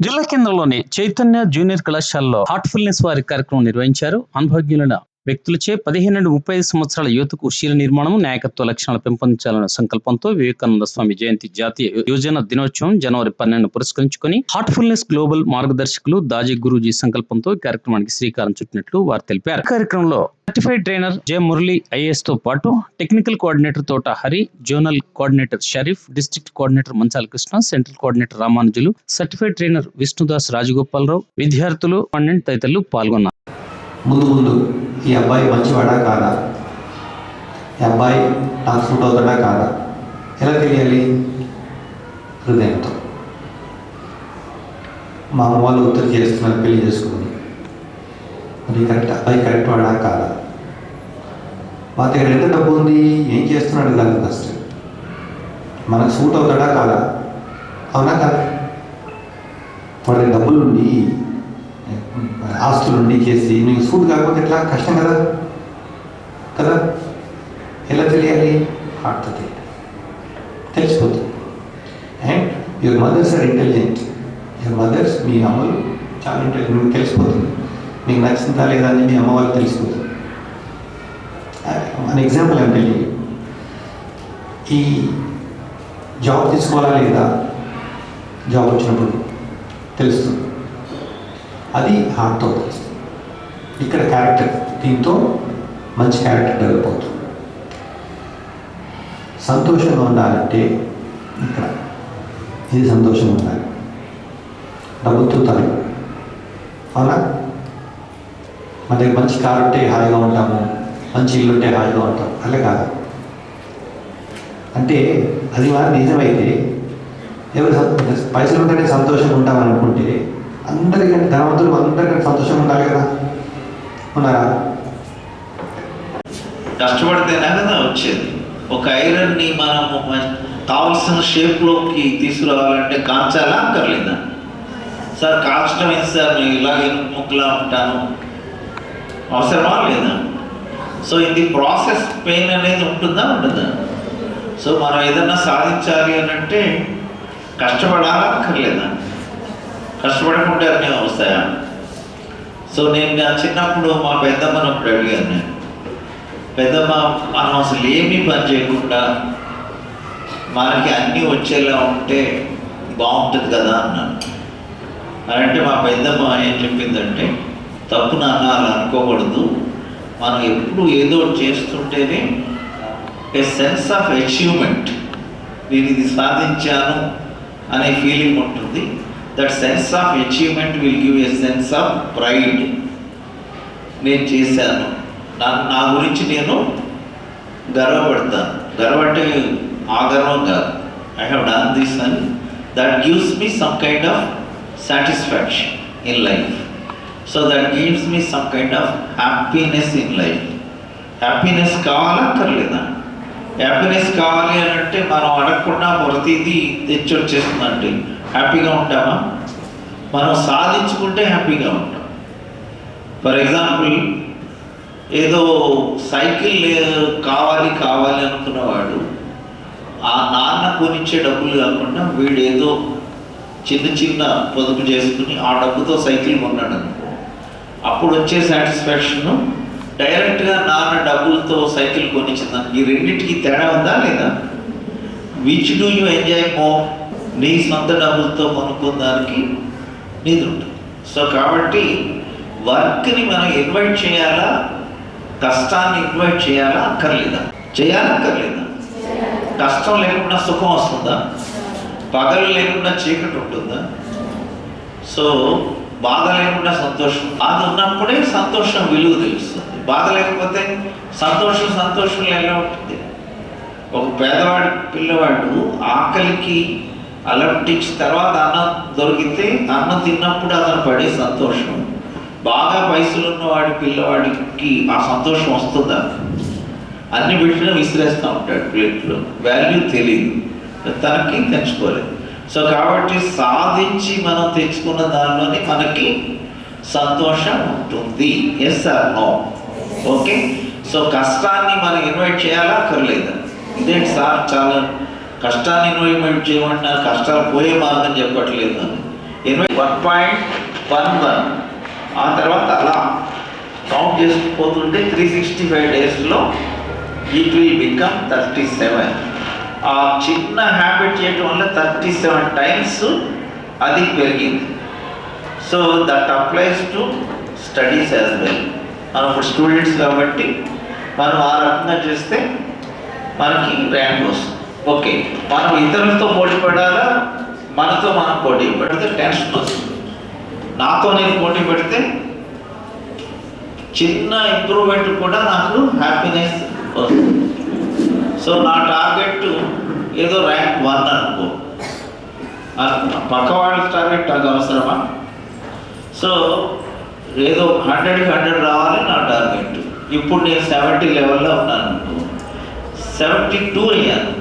జిల్లా కేంద్రంలోని చైతన్య జూనియర్ కళాశాలలో హార్ట్ఫుల్నెస్ వారి కార్యక్రమం నిర్వహించారు. అనుభవజ్ఞులైన వ్యక్తులచే పదిహేను నుండి ముప్పై ఐదు సంవత్సరాల యువతకు శీల నిర్మాణం నాయకత్వ లక్షణాలు పెంపొందించాలనే సంకల్పంతో వివేకానంద స్వామి జయంతి జాతీయ యువజన దినోత్సవం జనవరి పన్నెండు పురస్కరించుకొని హార్ట్ఫుల్నెస్ గ్లోబల్ మార్గదర్శకులు దాజీ గురూజీ సంకల్పంతో ఈ కార్యక్రమానికి శ్రీకారం చుట్టినట్లు వారు తెలిపారు. కార్యక్రమంలో సర్టిఫైడ్ ట్రైనర్ జే మురళి ఐఏఎస్తో పాటు technical coordinator Thota Hari zonal coordinator Sharif district coordinator Manchala Krishna central coordinator Ramanujulu certified trainer Vishnudas Rajagopalarao విద్యార్థులు పండెంట్ తదితరులు పాల్గొన్నారు. ముందు ముందు ఈ అబ్బాయి మంచివాడా కాదా? ఈ అబ్బాయి నాకు సూట్ అవుతాడా కాదా? ఎలా తెలియాలి? హృదయంతో. మా అమ్మ వాళ్ళు ఒత్తిడి చేస్తున్నారు పెళ్ళి చేసుకుని మరి కరెక్ట్ అబ్బాయి కరెక్ట్ వాడా కాదా? మా దగ్గర ఎంత డబ్బు ఉంది? ఏం చేస్తున్నాడు కాదు ఫస్ట్? మనకు సూట్ అవుతాడా కాదా? అవునా కాదా? వాడి డబ్బులుండి డబ్బులు ఉండి ఆస్తులు చేసి నీకు సూట్ కాకపోతే ఎట్లా? కష్టం కదా? కదా? ఎలా తెలియాలి? హార్ట్తో తెలియాలి. తెలిసిపోతుంది. And your mothers are intelligent your mothers మీ అమ్మలు చాలా ఇంటెలిజెంట్ మీకు తెలిసిపోతుంది. మీకు నచ్చిందా లేదా అని మీ అమ్మ వాళ్ళకి తెలిసిపోతుంది. మన ఎగ్జాంపుల్ అంటే ఈ జాబ్ తీసుకోవాలా లేదా? జాబ్ వచ్చినప్పుడు తెలుస్తుంది. అది హార్ట్తో తెలుస్తుంది ఇక్కడ క్యారెక్టర్ దీంతో మంచి క్యారెక్టర్ డెవలప్ అవుతుంది. సంతోషంగా ఉండాలంటే ఇక్కడ ఇది సంతోషంగా ఉండాలి. డబ్బుతో తను అవునా? మన దగ్గర మంచి కారు ఉంటే హాయిగా ఉంటాము మంచి ఇల్లు ఉంటే హాయిగా ఉంటాం అలా కాదు. అంటే అది వారి నిజమైతే ఎవరు పైసలు ఉంటేనే సంతోషంగా ఉంటామని అనుకుంటే అందరికంటే ధనవంతులు అందరికంటే సంతోషంగా ఉండాలి కదా? ఉన్నారా? కష్టపడితేనే కదా వచ్చేది. ఒక ఐరన్ని మనము మ- కావలసిన షేప్లోకి తీసుకురావాలంటే కాంచాలా అక్కర్లేదా సార్ కాల్చడం ఏంటి సార్? నేను ఇలాగే ముక్కులా ఉంటాను. అవసరమా లేదా? సో ఇది ప్రాసెస్ పెయిన్ అనేది ఉంటుందా ఉండదా? సో మనం ఏదన్నా సాధించాలి అని అంటే కష్టపడాలా అక్కర్లేదా కష్టపడకుండా అన్నీ వస్తాయా? సో నేను నా చిన్నప్పుడు మా పెద్దమ్మని ఒకటి అడిగాను నేను. పెద్దమ్మ మనం అసలు ఏమీ పని చేయకుండా మనకి అన్నీ వచ్చేలా ఉంటే బాగుంటుంది కదా అన్నాను. అని అంటే మా పెద్దమ్మ ఏం చెప్పిందంటే తప్పు నాన్న అలా అనుకోకూడదు. మనం ఎప్పుడు ఏదో ఒకటి చేస్తుంటేనే ఏ సెన్స్ ఆఫ్ అచీవ్మెంట్ నేను ఇది సాధించాను అనే ఫీలింగ్ ఉంటుంది. That sense of achievement will give a sense of pride నేను చేశాను. నా నా గురించి నేను గర్వపడతాను. గర్వ అంటే ఆ గర్వం కాదు. ఐ హ్యావ్ డన్ దిస్ అని that gives me some kind of satisfaction in life so that gives me some kind of happiness in life happiness కావాలక్కర్లేదా? Happiness కావాలి అని అంటే మనం అడగకుండా ప్రతిదీ తెచ్చొచ్చేస్తుందండి హ్యాపీగా ఉంటామా? మనం సాధించుకుంటే హ్యాపీగా ఉంటాం. ఫర్ ఎగ్జాంపుల్ ఏదో సైకిల్ లే- కావాలి కావాలి అనుకున్నవాడు ఆ నాన్న కొనిచ్చే డబ్బులు కాకుండా వీడు ఏదో చిన్న చిన్న పొదుపు చేసుకుని ఆ డబ్బుతో సైకిల్ కొన్నాడు అనుకో అప్పుడు వచ్చే సాటిస్ఫాక్షన్ డైరెక్ట్గా నాన్న డబ్బులతో సైకిల్ కొనిచ్చిందని ఈ రెండింటికి తేడా ఉందా లేదా? Which do you enjoy more నీ సొంత డబ్బులతో కొనుక్కున్న దానికి నీది ఉంటుంది సో కాబట్టి వర్క్ని మనం ఇన్వైట్ చేయాలా? కష్టాన్ని ఇన్వైట్ చేయాలా? అక్కర్లేదా? చేయాలక్కర్లేదా? కష్టం లేకుండా సుఖం వస్తుందా? పగలు లేకుండా చీకటి ఉంటుందా? సో బాధ లేకుండా సంతోషం. బాధ ఉన్నప్పుడే సంతోషం విలువ తెలుస్తుంది. బాధ లేకపోతే సంతోషం సంతోషం ఎలా ఉంటుంది? ఒక పేదవాడి పిల్లవాడు ఆకలికి అలర్టించి తర్వాత అన్నం దొరికితే అన్నం తిన్నప్పుడు అతను పడే సంతోషం. బాగా పైసలు ఉన్నవాడి పిల్లవాడికి ఆ సంతోషం వస్తుందా? అన్ని పెట్టిన విసిరేస్తూ ఉంటాడు ప్లేట్లో వాల్యూ తెలియదు తనకి తెచ్చుకోలేదు. సో కాబట్టి సాధించి మనం తెచ్చుకున్న దానిలోనే మనకి సంతోషం ఉంటుంది. Yes or no okay so కష్టాన్ని మనం ఇన్వైట్ చేయాలా? అక్కర్లేదా? ఇదేంటి సార్? చాలా కష్టాన్ని ఇన్వైట్ చేయమంటున్నారు. కష్టాలు పోయే మార్గం చెప్పట్లేదు అని. వన్ పాయింట్ వన్ వన్ ఆ తర్వాత అలా కౌంట్ చేసుకుపోతుంటే త్రీ సిక్స్టీ ఫైవ్ డేస్లో it will become thirty seven ఆ చిన్న హ్యాబిట్ చేయటం వల్ల థర్టీ సెవెన్ టైమ్స్ అది పెరిగింది. So that applies to studies as well మనం ఇప్పుడు స్టూడెంట్స్ కాబట్టి మనం ఆ రకంగా చేస్తే మనకి ర్యాంక్ వస్తుంది. ఓకే. మనం ఇతరులతో పోటీ పడాలా మనతో మనం పోటీ పెడితే టెన్షన్ వస్తుంది. నాతో నేను పోటీ పెడితే చిన్న ఇంప్రూవ్మెంట్ కూడా నాకు హ్యాపీనెస్ వస్తుంది. సో నా టార్గెట్ ఏదో ర్యాంక్ వన్ అనుకో. పక్క వాళ్ళ టార్గెట్ నాకు అవసరమా? సో ఏదో హండ్రెడ్కి హండ్రెడ్ రావాలి నా టార్గెట్. ఇప్పుడు నేను సెవెంటీ లెవెల్లో ఉన్నాను సెవెంటీ టూ అయ్యాను.